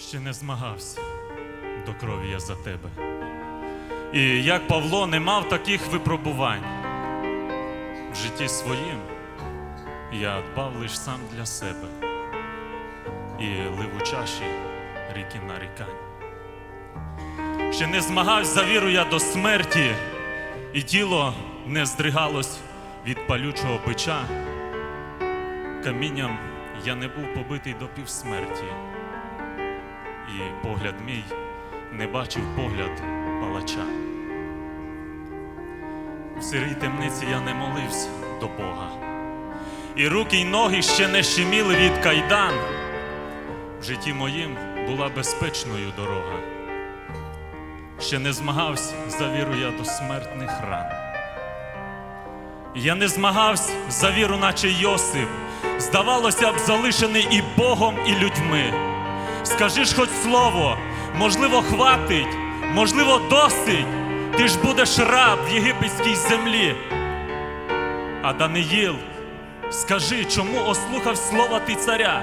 ще не змагався до крові я за тебе. І як Павло не мав таких випробувань в житті своїм, я дбав лиш сам для себе і лив у чаші ріки нарікань. Ще не змагався за віру я до смерті, і тіло не здригалось від палючого бича. Камінням я не був побитий до півсмерті, і погляд мій не бачив погляд палача. В сирій темниці я не молився до Бога, і руки й ноги ще не щеміли від кайдан. В житті моїм була безпечною дорога. Ще не змагався за віру я до смертних ран. Я не змагався за віру, наче Йосип, здавалося б, залишений і Богом, і людьми. Скажи ж хоч слово, можливо, хватить, можливо, досить. Ти ж будеш раб в єгипетській землі. А Даниїл, скажи, чому ослухав слова ти царя?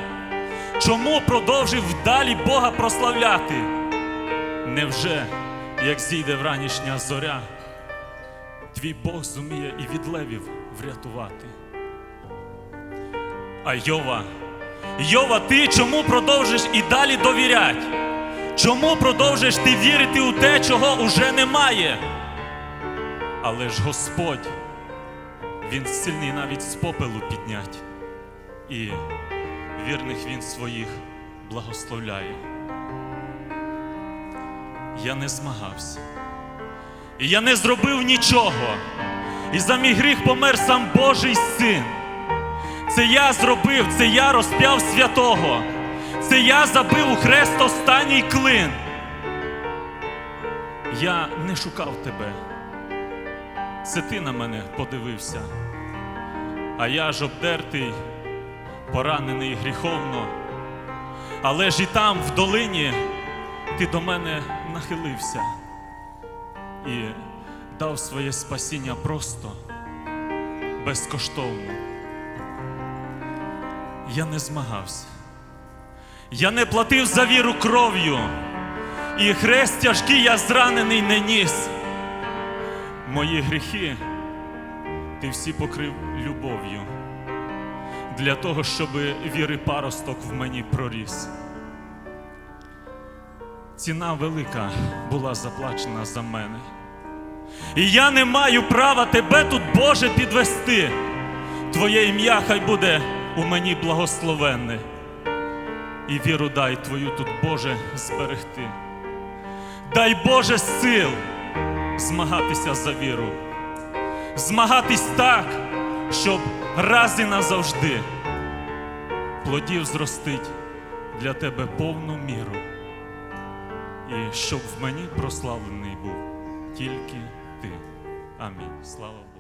Чому продовжив далі Бога прославляти? Невже, як зійде вранішня зоря, твій Бог зуміє і від левів врятувати? А Йова, Йова, ти чому продовжиш і далі довірять? Чому продовжиш ти вірити у те, чого уже немає? Але ж Господь, Він сильний навіть з попелу піднять, і вірних Він своїх благословляє. Я не змагався, і я не зробив нічого, і за мій гріх помер сам Божий син. Це я зробив, це я розп'яв святого, це я забив у хрест останній клин. Я не шукав тебе, це ти на мене подивився, а я ж обдертий, поранений гріховно, але ж і там, в долині, ти до мене нахилився і дав своє спасіння просто, безкоштовно. Я не змагався. Я не платив за віру кров'ю, і хрест тяжкий я зранений не ніс. Мої гріхи ти всі покрив любов'ю для того, щоб віри паросток в мені проріс. Ціна велика була заплачена за мене. І я не маю права тебе тут, Боже, підвести. Твоє ім'я хай буде у мені благословенне. І віру дай Твою тут, Боже, зберегти. Дай Боже сил змагатися за віру, змагатись так, щоб раз і назавжди плодів зростить для тебе повну міру, і щоб в мені прославлений був тільки ти. Амінь. Слава Богу.